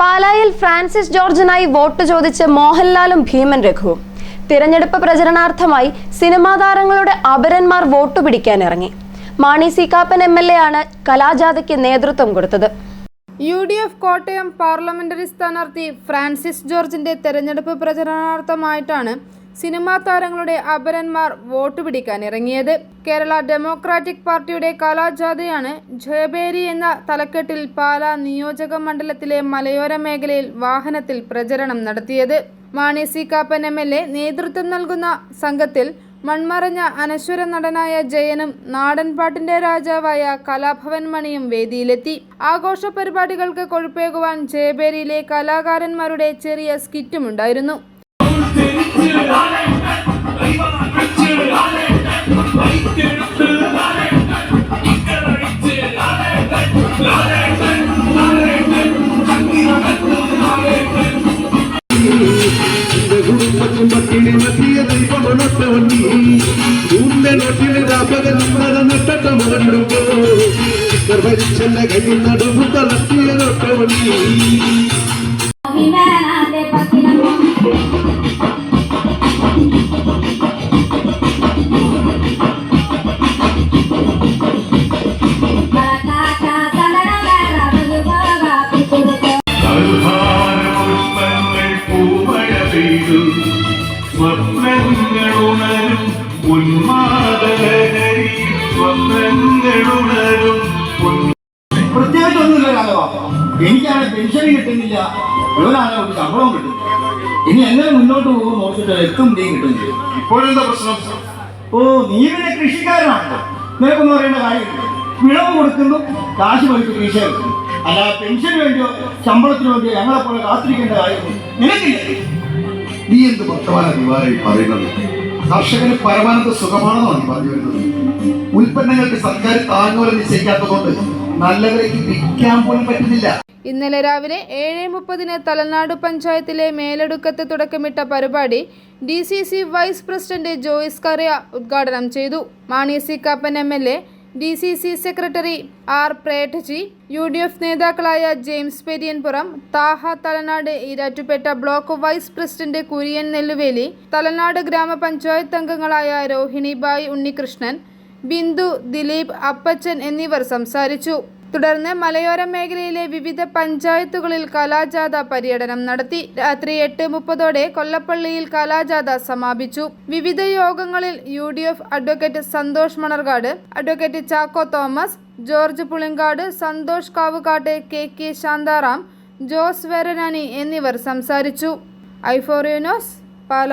പാലായിൽ Francis ജോർജിനായി vote ചോദിച്ച് മോഹൻലാലും ഭീമൻ രഘുവും തിരഞ്ഞെടുപ്പ് പ്രചരണാർത്ഥമായി സിനിമാ താരങ്ങളുടെ അപരന്മാർ വോട്ട് പിടിക്കാൻ ഇറങ്ങി. Mani C Kappan M L A ആണ് കലാജാഥയ്ക്ക് നേതൃത്വം കൊടുത്തത്. U D F Kottayam parliamentary സ്ഥാനാർത്ഥി ഫ്രാൻസിസ് ജോർജിന്റെ തെരഞ്ഞെടുപ്പ് പ്രചരണാർത്ഥമായിട്ടാണ് സിനിമാ താരങ്ങളുടെ അപരന്മാർ വോട്ട് പിടിക്കാൻ ഇറങ്ങിയത്. കേരള ഡെമോക്രാറ്റിക് പാർട്ടിയുടെ കലാജാഥയാണ് ജയബേരി എന്ന തലക്കെട്ടിൽ പാലാ നിയോജക മണ്ഡലത്തിലെ മലയോര മേഖലയിൽ വാഹനത്തിൽ പ്രചരണം നടത്തിയത്. Mani C Kappan M L A നേതൃത്വം നൽകുന്ന സംഘത്തിൽ മൺമറഞ്ഞ അനശ്വര നടനായ ജയനും നാടൻപാട്ടിന്റെ രാജാവായ കലാഭവൻ മണിയും വേദിയിലെത്തി. ആഘോഷ പരിപാടികൾക്ക് കൊഴുപ്പേകുവാൻ ജയബേരിയിലെ കലാകാരന്മാരുടെ ചെറിയ സ്കിറ്റുമുണ്ടായിരുന്നു. ಗರ್ಭರಿಚ್ಚನ್ನ ಕೈಯಿಂದ ಡುಬ್ಬುತ್ತ ಲಕ್ಕಿಯ ನೋಟವನಿ പുഷ്പങ്ങൾ പൂമഴ പെയ്തു. സ്വപ്നങ്ങളുണരും ഉന്മാദലഹരി സ്വപ്നങ്ങളുണരും ഉന്മാ പ്രത്യേകിച്ചൊന്നുമില്ല രാഘവ. എനിക്കാണ് പെൻഷൻ കിട്ടുന്നില്ല. ഇവനാണ് ഒരു ശമ്പളവും കിട്ടുന്നില്ല. ഇനി എങ്ങനെ മുന്നോട്ട് പോകും നോക്കിയിട്ട് എത്തും നീ കിട്ടുന്നില്ല. ഇപ്പോഴെന്താ പ്രശ്നം? ഓ നീ പിന്നെ കൃഷിക്കാരനാണല്ലോ. നിനക്കൊന്നും അറിയേണ്ട കാര്യമില്ല. വിളവ് കൊടുക്കുന്നു കാശ് പലിക്ക് കൃഷി പെൻഷൻ പെൻഷന് വേണ്ടിയോ ശമ്പളത്തിന് വേണ്ടിയോ ഞങ്ങളെ പോലെ കാത്തിരിക്കേണ്ട കാര്യമൊന്നും നിനക്കില്ല? നീ എന്ത് വർത്തമാന ദിവാരായി പറയുന്നത്? കർഷകന് പരമാനന്ദ സുഖമാണെന്നാണ് നീ പറഞ്ഞു വരുന്നത്. ഉൽപ്പന്നങ്ങൾക്ക് സർക്കാർ താങ്ങുവില നിശ്ചയിക്കാത്തതുകൊണ്ട് നല്ല വിലയ്ക്ക് വിൽക്കാൻ പോലും പറ്റുന്നില്ല. ഇന്നലെ രാവിലെ ഏഴ് മുപ്പതിന് തലനാട് പഞ്ചായത്തിലെ മേലെടുക്കത്ത് തുടക്കമിട്ട പരിപാടി D C C vice president Joyce Kuriya ഉദ്ഘാടനം ചെയ്തു. Mani C Kappan M L A D C C secretary R Premji U D F നേതാക്കളായ James Periyanpuram Thaha Thalanad Erattupetta block vice president Kurian Nelluveli Thalanad ഗ്രാമപഞ്ചായത്ത് അംഗങ്ങളായ രോഹിണിബായ് ഉണ്ണികൃഷ്ണൻ ബിന്ദു ദിലീപ് അപ്പച്ചൻ എന്നിവർ സംസാരിച്ചു. തുടർന്ന് മലയോര മേഖലയിലെ വിവിധ പഞ്ചായത്തുകളിൽ കലാജാഥ പര്യടനം നടത്തി. രാത്രി എട്ട് മുപ്പതോടെ കൊല്ലപ്പള്ളിയിൽ കലാജാഥ സമാപിച്ചു. വിവിധ യോഗങ്ങളിൽ U D F advocate Santhosh Manarcad advocate Chacko Thomas George Pulinkad Santhosh Kavukattu K K Shantharam Jose Veranani എന്നിവർ സംസാരിച്ചു. ഐഫോറിയോനോസ് പാല.